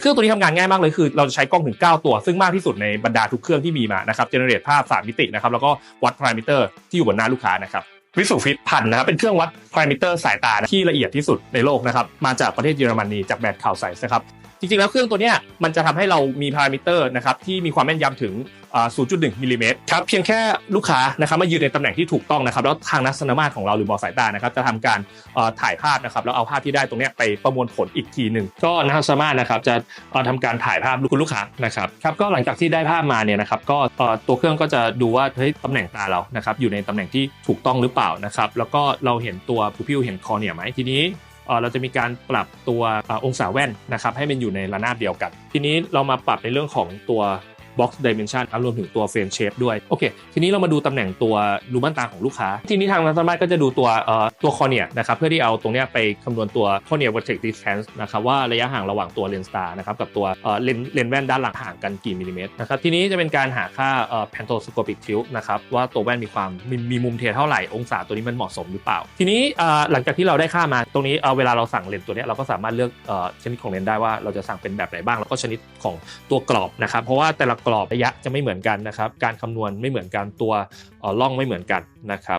เครื่องตัวนี้ทำงานง่ายมากเลยคือเราจะใช้กล้องถึง 9 ตัว ซึ่งมากที่สุดในบรรดาทุกเครื่องที่มีมานะครับเจเนเรตภาพ 3 มิตินะครับแล้วก็วัดพารามิเตอร์ที่อยู่บนหน้าลูกค้านะครับวิสุฟิตพันนะครับเป็นเครื่องวัดพารามิเตอร์สายตาที่ละเอียดที่สุดในโลกนะครับมาจากประเทศเยอรมนีจากแบรนด์ข่าวใสนะครับ จริงๆ แล้วเครื่องตัวเนี้ยมันจะทำให้เรามีพารามิเตอร์นะครับที่มีความแม่นยำถึงอ่า0.1มิลลิเมตรครับเพียงแค่ลูกค้านะครับมายืนในตำแหน่งที่ถูกต้องนะครับแล้วทางนักสนมาตรของเราหรือหมอสายตานะครับจะทำการเอ่อถ่ายภาพนะครับแล้วเอาภาพที่ได้ตรงเนี้ยไปประมวลผลอีกทีหนึ่งก็นักสนมาตรนะครับจะเอ่อทำการถ่ายภาพคุณลูกค้านะครับครับก็หลังจากที่ได้ภาพมาเนี่ยนะครับก็เอ่อตัวเครื่องก็จะดูว่าเฮ้ยตำแหน่งตาเรานะครับอยู่ในตำแหน่งที่ถูกต้องหรือเปล่านะครับแล้วก็เราเห็นตัวผู้พิวเห็นคอเนี่ยไหมทีนี้ เราจะมีการปรับตัวเอ่อองศาแว่นนะครับให้มันอยู่ในระนาบเดียวกัน ทีนี้เรามาปรับในเรื่องของตัว box dimension รวมถึงตัว frame shape ด้วย โอเค ทีนี้เรามาดูตำแหน่งตัวรูม่านตาของลูกค้า ทีนี้ทางนักสามารถก็จะดูตัวเอ่อตัว cornea นะครับ เพื่อที่เอาตรงเนี้ยไปคำนวณตัว cornea vertex distance นะครับว่าระยะห่างระหว่างตัวเลนส์ตานะครับกับตัวเอ่อเลนเลนแว่นด้านหลังห่างกันกี่มิลลิเมตรนะครับ ทีนี้จะเป็นการหาค่าเอ่อ pantoscopic tilt นะครับว่าตัวแว่นมีความมีมีมุมเทเท่าไหร่องศาตัวนี้มันเหมาะสมหรือเปล่า ทีนี้เอ่อหลังจากที่เราได้ค่ามาตรงนี้เอ่อเวลาเราสั่งเลนส์ตัวเนี้ยเราก็สามารถเลือกเอ่อชนิดของเลนส์ได้ว่าเราจะสั่งเป็นแบบไหนบ้างแล้วก็ชนิดของตัวกรอบนะครับเพราะว่าแต่ละกรอบระยะจะไม่เหมือนกันนะครับ การคำนวณไม่เหมือนกันตัวล่องไม่เหมือนกันนะครับ